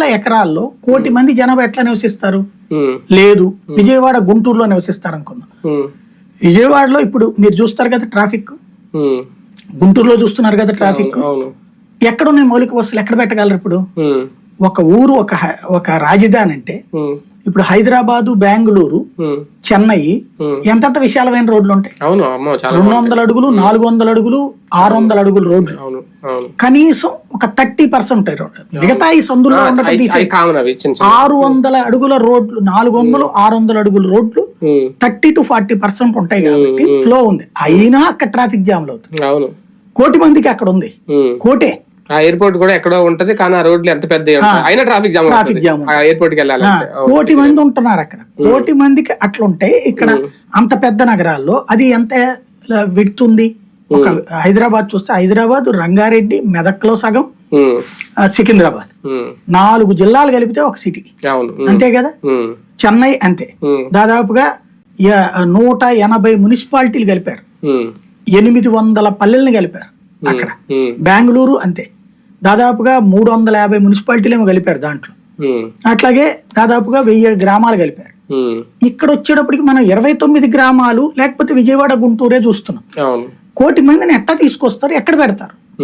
వేల ఎకరాల్లో కోటి మంది జనాభా ఎట్లా నివసిస్తారు? లేదు. విజయవాడ గుంటూరులో నివసిస్తారు అనుకున్నాం విజయవాడలో ఇప్పుడు మీరు చూస్తారు కదా ట్రాఫిక్? గుంటూరులో చూస్తున్నారు కదా ట్రాఫిక్? అవును. ఎక్కడ ఉన్నాయి మౌలిక వస్తువులు ఎక్కడ పెట్టగలరు ఇప్పుడు? ఒక ఊరు ఒక ఒక రాజధాని అంటే ఇప్పుడు హైదరాబాదు బెంగళూరు చెన్నై. ఎంతెంత విశాలమైన రోడ్లు ఉంటాయి? రెండు వందల అడుగులు నాలుగు వందల అడుగులు ఆరు వందల అడుగులు రోడ్లు. కనీసం ఒక థర్టీ పర్సెంట్ మిగతా ఈ ఉండటం చిన్న ఆరు వందల అడుగుల రోడ్లు నాలుగు వందలు ఆరు వందల అడుగుల రోడ్లు థర్టీ టు ఫార్టీ పర్సెంట్ ఉంటాయి కాబట్టి ఫ్లో ఉంది. అయినా అక్కడ ట్రాఫిక్ జామ్లు అవుతుంది. కోటి మందికి అక్కడ ఉంది. కోటే. ఆ ఎయిర్పోర్ట్ కూడా ఎక్కడో ఉంటది కానీ ఆ రోడ్లు ఎంత పెద్ద అయినా ట్రాఫిక్ జామ్ ట్రాఫిక్. జామ్ ఎయిర్పోర్ట్కి వెళ్ళాలంటే. ఆ, కోటి మంది ఉంటున్నారు అక్కడ. కోటి మందికి అట్లుంటాయి. ఇక్కడ అంత పెద్ద నగరాల్లో అది ఎంత విడుతుంది? ఒక హైదరాబాద్ చూస్తే హైదరాబాద్ రంగారెడ్డి మెదక్లో సగం సికింద్రాబాద్. నాలుగు జిల్లాలు కలిపితే ఒక సిటీ. అంతే కదా? చెన్నై అంతే. దాదాపుగా నూట ఎనభై మున్సిపాలిటీలు కలిపారు. ఎనిమిది వందల పల్లెల్ని కలిపారు అక్కడ. బెంగళూరు అంతే. దాదాపుగా మూడు వందల యాభై మున్సిపాలిటీలు ఏమో కలిపారు దాంట్లో. అట్లాగే దాదాపుగా వెయ్యి గ్రామాలు కలిపారు. ఇక్కడ వచ్చేటప్పటికి మనం ఇరవై తొమ్మిది గ్రామాలు లేకపోతే విజయవాడ గుంటూరే చూస్తున్నాం. కోటి మందిని ఎట్లా తీసుకొస్తారు? ఎక్కడ పెడతారు.